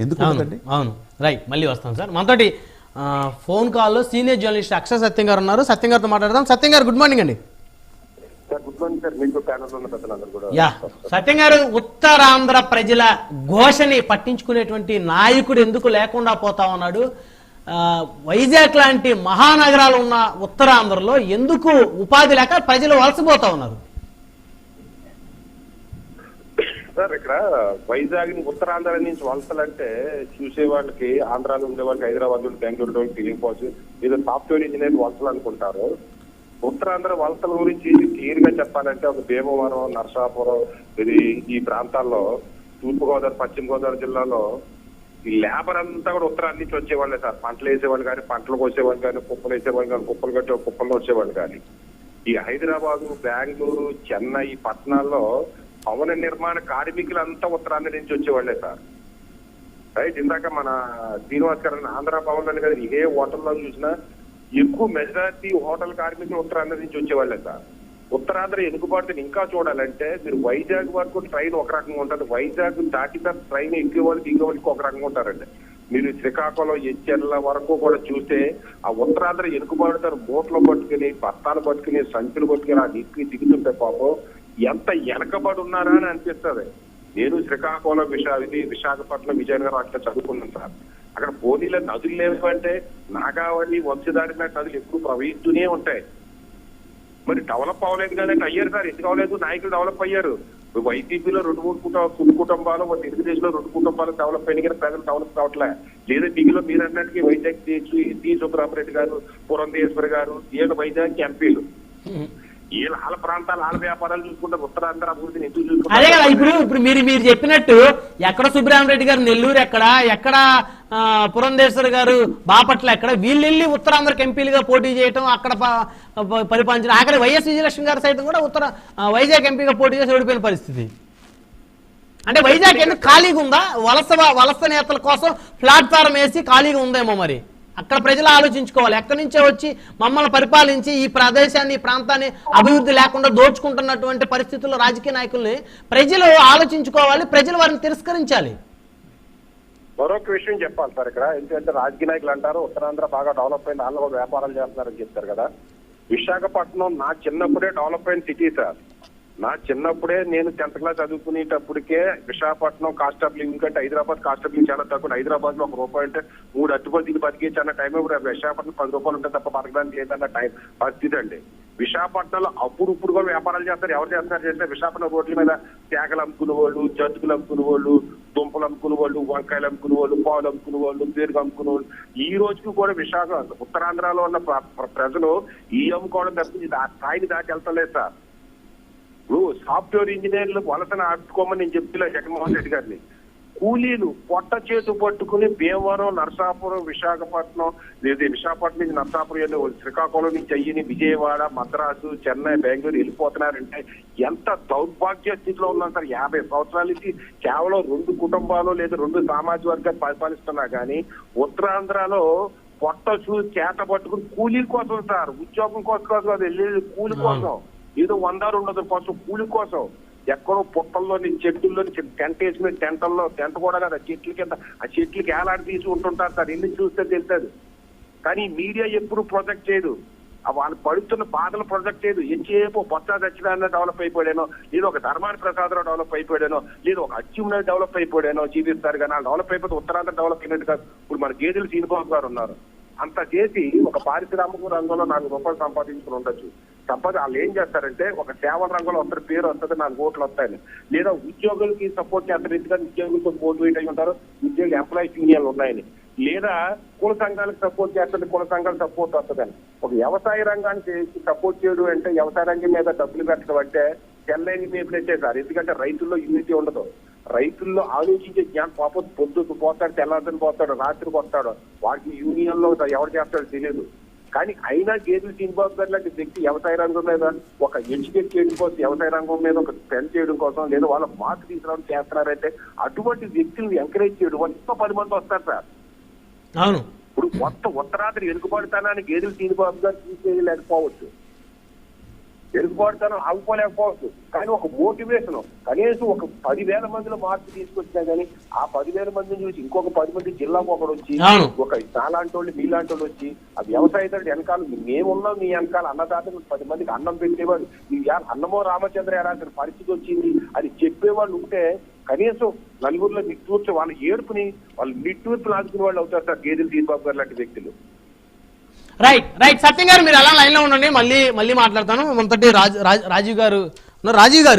ఎందుకు అవును రైట్ మళ్ళీ వస్తాం సార్. మనతోటి ఆ, ఫోన్ కాల్లో సీనియర్ జర్నలిస్ట్ అక్షర సత్యం గారు ఉన్నారు. సత్యం గారితో మాట్లాడదాం. సత్యం గారు గుడ్ మార్నింగ్ అండి. Sir good morning sir. మీకు ప్యానల్ ఉన్న పెద్దలందరూ కూడా యా. సత్యం గారు ఉత్తరాంధ్ర ప్రజల ఘోషని పట్టించుకునేటువంటి నాయకుడు ఎందుకు లేకుండా పోతా ఉన్నాడు? ఆ, వైజాగ్ లాంటి మహానగరాలు ఉన్న ఉత్తరాంధ్రలో ఎందుకు ఉపాధి లేక ప్రజలు వలసపోతా ఉన్నారు? సార్ ఇక్కడ వైజాగ్ని ఉత్తరాంధ్ర నుంచి వలసలంటే చూసే వాళ్ళకి ఆంధ్రాలో ఉండే వాళ్ళకి హైదరాబాద్ నుండి బెంగళూరు నుండి తెలియకపోవచ్చు ఏదో సాఫ్ట్వేర్ ఇంజనీర్ వలసలు అనుకుంటారు. ఉత్తరాంధ్ర వలసల గురించి క్లియర్గా చెప్పాలంటే ఒక భీమవరం నరసాపురం ఇది ఈ ప్రాంతాల్లో తూర్పు గోదావరి పశ్చిమ గోదావరి జిల్లాలో ఈ లేబర్ అంతా కూడా ఉత్తరాన్ని నుంచి వచ్చేవాళ్ళే సార్. పంటలు వేసేవాళ్ళు కానీ పంటలు కోసేవాళ్ళు కానీ కుప్పలు వేసేవాళ్ళు కానీ కుప్పలు కట్టే కుప్పలు వచ్చేవాళ్ళు కానీ. ఈ హైదరాబాదు బెంగళూరు చెన్నై ఈ పట్టణాల్లో భవన నిర్మాణ కార్మికులంతా ఉత్తరాంధ్ర నుంచి వచ్చేవాళ్ళే సార్. రైట్ ఇందాక మన శ్రీనివాస్ గారు ఆంధ్ర భవన్ అని కదా ఏ హోటల్లో చూసినా ఎక్కువ మెజారిటీ హోటల్ కార్మికులు ఉత్తరాంధ్ర నుంచి వచ్చేవాళ్ళే సార్. ఉత్తరాంధ్ర ఎనుగుబాటుని ఇంకా చూడాలంటే మీరు వైజాగ్ వరకు ట్రైన్ ఒక రకంగా ఉంటుంది. వైజాగ్ దాటిన ట్రైన్ ఎక్కే వాళ్ళు దిగే వాళ్ళకి ఒక రకంగా ఉంటారండి. మీరు శ్రీకాకుళం ఎచ్చెర్ల వరకు కూడా చూస్తే ఆ ఉత్తరాంధ్ర ఎనుకబాటుతారు బోట్లు పట్టుకుని బత్తాలు పట్టుకుని సంచులు పట్టుకుని ఆ దిక్కు దిగుతుంటే పాపం ఎంత వెనకబడి ఉన్నారా అని అనిపిస్తుంది. నేను శ్రీకాకుళం విశా ఇది విశాఖపట్నం విజయనగరం అట్లా చదువుకున్నాను సార్. అక్కడ పోనీలో నదులు లేవంటే నాగావళి వంశధారిన నదులు ఎక్కువ ప్రవహిస్తూనే ఉంటాయి. మరి డెవలప్ అవ్వలేదు కానీ అయ్యారు సార్. ఎందుకు అవ్వలేదు? నాయకులు డెవలప్ అయ్యారు. వైసీపీలో రెండు మూడు కుటుంబ కొన్ని కుటుంబాలు మరి తెలుగుదేశంలో రెండు కుటుంబాలు డెవలప్ అయిన కానీ ప్రజలు డెవలప్ కావట్లే. లేదా మిగిలిన మీరు అన్నట్టుగా వైజాగ్ టి సుబ్రహ్మరెడ్డి గారు పురంధేశ్వరి గారు ఈయన వైజాగ్ ఎంపీలు. వీళ్ళ వాళ్ళ ప్రాంతాలు వాళ్ళ వ్యాపారాలు చూసుకుంటే ఉత్తరాంధ్ర అభివృద్ధిని ఎందుకు అదే కదా ఇప్పుడు ఇప్పుడు మీరు మీరు చెప్పినట్టు ఎక్కడ సుబ్రహ్మరెడ్డి గారు నెల్లూరు ఎక్కడ ఎక్కడ పురంధేశ్వర్ గారు బాపట్ల ఎక్కడ వీళ్ళు వెళ్ళి ఉత్తరాంధ్రకి ఎంపీలుగా పోటీ చేయటం అక్కడ పరిపాలించడం అక్కడ వైఎస్ విజయలక్ష్మి గారు సైతం కూడా ఉత్తర వైజాగ్ ఎంపీగా పోటీ చేసి ఓడిపోయిన పరిస్థితి. అంటే వైజాగ్ ఎందుకు ఖాళీగా ఉందా? వలస వలస నేతల కోసం ప్లాట్ఫారం వేసి ఖాళీగా ఉందేమో మరి? అక్కడ ప్రజలు ఆలోచించుకోవాలి. ఎక్కడి నుంచే వచ్చి మమ్మల్ని పరిపాలించి ఈ ప్రదేశాన్ని ఈ ప్రాంతాన్ని అభివృద్ధి లేకుండా దోచుకుంటున్నటువంటి పరిస్థితుల్లో రాజకీయ నాయకుల్ని ప్రజలు ఆలోచించుకోవాలి ప్రజలు వారిని తిరస్కరించాలి. మరొక విషయం చెప్పాలి సార్ ఇక్కడ. ఎందుకంటే రాజకీయ నాయకులు అంటారు ఉత్తరాంధ్ర బాగా డెవలప్ అయింది వాళ్ళు కూడా వ్యాపారాలు చేస్తున్నారని చెప్తారు కదా. విశాఖపట్నం నా చిన్నప్పుడే డెవలప్ అయిన సిటీ సార్ నా చిన్నప్పుడే నేను టెన్త్ క్లాస్ చదువుకునేటప్పటికే విశాఖపట్నం కాస్ట్ ఆఫ్ లివింగ్ కంటే హైదరాబాద్ కాస్ట్ ఆఫ్ లివింగ్ చాలా తక్కువ. హైదరాబాద్లో ఒక రూపాయి అంటే మూడు అట్టుపడి తిని బతికేచ్చు అన్న టైం విశాఖపట్నం పది రూపాయలు ఉంటే తప్ప బతకడానికి లేదన్న టైం పరిస్థితి అండి. విశాఖపట్నంలో అప్పుడు ఇప్పుడు కూడా వ్యాపారాలు చేస్తారు. ఎవరు చేస్తున్నారు చేస్తే విశాఖపట్నం రోడ్ల మీద తేగలు అమ్ముకునే వాళ్ళు జంతుకులు అమ్ముకునే వాళ్ళు దుంపలు అమ్ముకునే వాళ్ళు వంకాయలు అమ్ముకునే వాళ్ళు పాలు అమ్ముకునే వాళ్ళు పేరుగు అమ్ముకునే వాళ్ళు. ఈ రోజుకి కూడా విశాఖ ఉత్తరాంధ్రలో ఉన్న ప్ర- ప్రజలు ఈ అమ్ముకోవడం తప్పించి స్థాయిని దాటి వెళ్తలేదు సార్. ఇప్పుడు సాఫ్ట్వేర్ ఇంజనీర్లు వలసన ఆడుకోమని నేను చెప్తున్నా జగన్మోహన్ రెడ్డి గారిని. కూలీలు పొట్ట చేతు పట్టుకుని భీమవరం నరసాపురం విశాఖపట్నం లేదా విశాఖపట్నం నుంచి నరసాపురం వెళ్ళి శ్రీకాకుళం నుంచి అయ్యి విజయవాడ మద్రాసు చెన్నై బెంగళూరు వెళ్ళిపోతున్నారంటే ఎంత దౌర్భాగ్య స్థితిలో ఉన్నాం సార్? యాభై సంవత్సరాల నుంచి కేవలం రెండు కుటుంబాలు లేదా రెండు సామాజిక వర్గాలు పరిపాలిస్తున్నా కానీ ఉత్తరాంధ్రలో పొట్ట చూ చేత పట్టుకుని కూలీ కోసం సార్ ఉద్యోగం కోసం కాదు వెళ్ళేది కూలి కోసం. ఏదో వంద రెండు వందల కోసం కూలి కోసం ఎక్కడో పుట్టల్లోని చెట్టుల్లోని టెంట్ వేసుకుని టెంటల్లో టెంట్ కూడా కదా చెట్ల కింద ఆ చెట్లకి ఏలాడి తీసి ఉంటుంటారు సార్. ఎన్ని చూస్తే తెలుస్తుంది. కానీ మీడియా ఎప్పుడు ప్రొజెక్ట్ చేయదు. వాళ్ళు పడుతున్న బాధలు ప్రొజెక్ట్ చేయదు. ఎంతసేపు బొత్స సత్యనారాయణ డెవలప్ అయిపోయాడేనో లేదా ఒక ధర్మాని ప్రసాదరావు డెవలప్ అయిపోయాడేనో లేదా ఒక అచ్యుమ్న డెవలప్ అయిపోయాడేనో జీవిస్తారు కానీ వాళ్ళు డెవలప్ అయిపోతే ఉత్తరాంధ్ర డెవలప్ అయినట్టు కాదు. ఇప్పుడు మన గేదెలు శ్రీనివాస్ గారు ఉన్నారు. అంత చేసి ఒక పారిశ్రామిక రంగంలో నాలుగు రూపాయలు సంపాదించుకుని ఉండొచ్చు. సంపద వాళ్ళు ఏం చేస్తారంటే ఒక సేవల రంగంలో వస్తారు పేరు వస్తుంది నాలుగు ఓట్లు వస్తాయని. లేదా ఉద్యోగులకి సపోర్ట్ చేస్తారు ఎందుకంటే ఉద్యోగులతో మోటివేట్ అయి ఉంటారు ఉద్యోగులు ఎంప్లాయీస్ యూనియన్లు ఉన్నాయని. లేదా కుల సంఘాలకు సపోర్ట్ చేస్తుంది కుల సంఘాలకు సపోర్ట్ వస్తుందని. ఒక వ్యవసాయ రంగానికి సపోర్ట్ చేయడం అంటే వ్యవసాయ రంగం మీద డబ్బులు పెట్టడం అంటే చెల్లైన మీద పెట్టేశారు ఎందుకంటే రైతుల్లో యూనిటీ ఉండదు. రైతుల్లో ఆలోచించే జ్ఞానం పాపం పొద్దుకు పోతాడు తెల్లారిని పోతాడు రాత్రికి వస్తాడు. వాటిని యూనియన్లో ఎవరు చేస్తాడో తెలియదు కానీ అయినా గేదెలు సింబాబు గారు లాంటి వ్యక్తి వ్యవసాయ రంగం మీద ఒక ఎడ్యుకేట్ చేయడం కోసం వ్యవసాయ రంగం మీద ఒక స్పెండ్ చేయడం కోసం లేదా వాళ్ళ మార్క్ తీసుకురావడం చేస్తున్నారంటే అటువంటి వ్యక్తులను ఎంకరేజ్ చేయడం ఎంతో పది మంది వస్తారు సార్. అవును. ఇప్పుడు కొత్త ఉత్తరాత్రి వెనుకబడతానని గేదెలు శ్రీనిబాబు గారు తీసేయలేకపోవచ్చు. వెనుకబాటుతనం ఆగిపోలేకపోవచ్చు. కానీ ఒక మోటివేషన్ కనీసం ఒక పదివేల మందిలో మార్పు తీసుకొచ్చినా కానీ ఆ పదివేల మందిని చూసి ఇంకొక పది మంది జిల్లాకు ఒకడు వచ్చి. ఒక నాలాంటి వాళ్ళు మీలాంటి వాళ్ళు వచ్చి ఆ వ్యవసాయదారుడు వెనకాల మేమున్నాం మీ వెనకాల అన్నదాతలు పది మందికి అన్నం పెట్టేవాడు అన్నమో రామచంద్ర ఎలాంటి పరిస్థితి వచ్చింది అని చెప్పేవాళ్ళు ఉంటే కనీసం నలుగురిలో నిట్టూర్చి వాళ్ళ ఏడుపుని వాళ్ళు నిట్టూర్పుని ఆదుకునే వాళ్ళు అవుతారు సార్ గేదెలు దీపాబు గారు లాంటి వ్యక్తులు. రైట్ రైట్ సత్యం గారు మీరు అలా లైన్లో ఉండండి. మళ్ళీ మళ్ళీ మాట్లాడతాను. మనతోటి రాజు రాజీవ్ గారు రాజీవ్ గారు.